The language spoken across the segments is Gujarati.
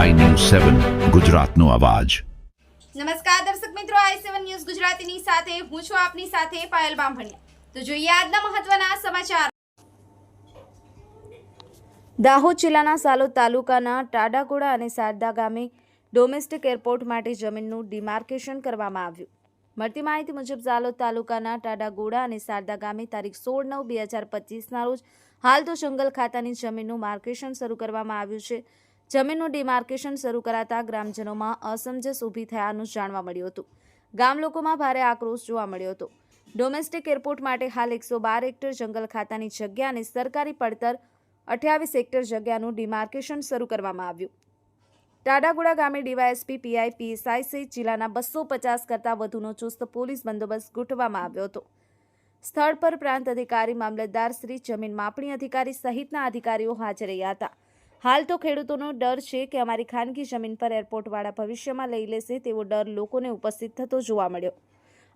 સેવન, ગુજરાતનો અવાજ. નમસ્કાર દર્શક મિત્રો, આઈ સેવન ન્યૂઝ ગુજરાતીની સાથે હું છું આપની સાથે પાયલ બામભણિયા. તો જોઈએ આજના મહત્વના સમાચાર. દાહોદ જિલ્લાના સાલોદ તાલુકાના ટાડાગોડા અને સારદા ગામે ડોમેસ્ટિક એરપોર્ટ માટે જમીનનું ડિમાર્કેશન કરવામાં આવ્યું. મળતી માહિતી મુજબ ઝાલોદ તાલુકાના ટાડાગોડા અને શારદા ગામે તારીખ સોળ નવ બે હજાર પચીસના રોજ હાલ તો જંગલ ખાતાની જમીનનું માર્કેશન શરૂ કરવામાં આવ્યું છે. જમીનનું ડિમાર્કેશન શરૂ કરાતા ગ્રામજનોમાં અસમંજસ ઊભી થયાનું જાણવા મળ્યું હતું. ગામ લોકોમાં ભારે આક્રોશ જોવા મળ્યો હતો. ડોમેસ્ટિક એરપોર્ટ માટે હાલ એકસો બાર હેક્ટર જંગલ ખાતાની જગ્યા અને સરકારી પડતર અઠ્યાવીસ હેક્ટર જગ્યાનું ડિમાર્કેશન શરૂ કરવામાં આવ્યું. ટાડાગુડા ગામે ડીવાયએસપી પીઆઈ પીએસઆઈ સહિત જિલ્લાના બસો પચાસ કરતાં વધુનો ચુસ્ત પોલીસ બંદોબસ્ત ગોઠવવામાં આવ્યો હતો. સ્થળ પર પ્રાંત અધિકારી, મામલતદાર શ્રી, જમીન માપણી અધિકારી સહિતના અધિકારીઓ હાજર રહ્યા હતા. હાલ તો ખેડૂતોનો ડર છે કે અમારી ખાનગી જમીન પર એરપોર્ટવાળા ભવિષ્યમાં લઈ લેશે તેવો ડર લોકોને ઉપસ્થિત થતો જોવા મળ્યો.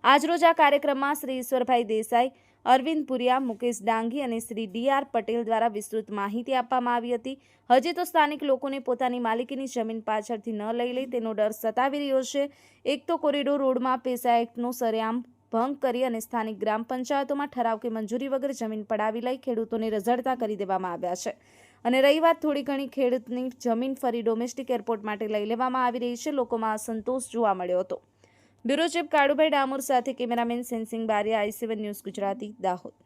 આજરોજ આ કાર્યક્રમમાં શ્રી ઈશ્વરભાઈ દેસાઈ, અરવિંદ પુરિયા, મુકેશ ડાંગી અને શ્રી ડી આર પટેલ દ્વારા વિસ્તૃત માહિતી આપવામાં આવી હતી. હજી તો સ્થાનિક લોકોને પોતાની માલિકીની જમીન પાછળથી ન લઈ લે તેનો ડર સતાવી રહ્યો છે. એક તો કોરિડોર રોડમાં પેસા એક્ટનો સરેઆમ ભંગ કરી અને સ્થાનિક ગ્રામ પંચાયતોમાં ઠરાવ કે મંજૂરી વગર જમીન પડાવી લઈ ખેડૂતોને રઝળતા કરી દેવામાં આવ્યા છે. અને રહી વાત થોડી ઘણી ખેડૂતની, જમીન ફરી ડોમેસ્ટિક એરપોર્ટ માટે લઈ લેવામાં આવી રહી છે. લોકોમાં અસંતોષ જોવા મળ્યો હતો. બ્યુરો ચીફ કાળુભાઈ ડામોર સાથે cameraman Sensing Bariya, I seven news Gujarati, Dahod.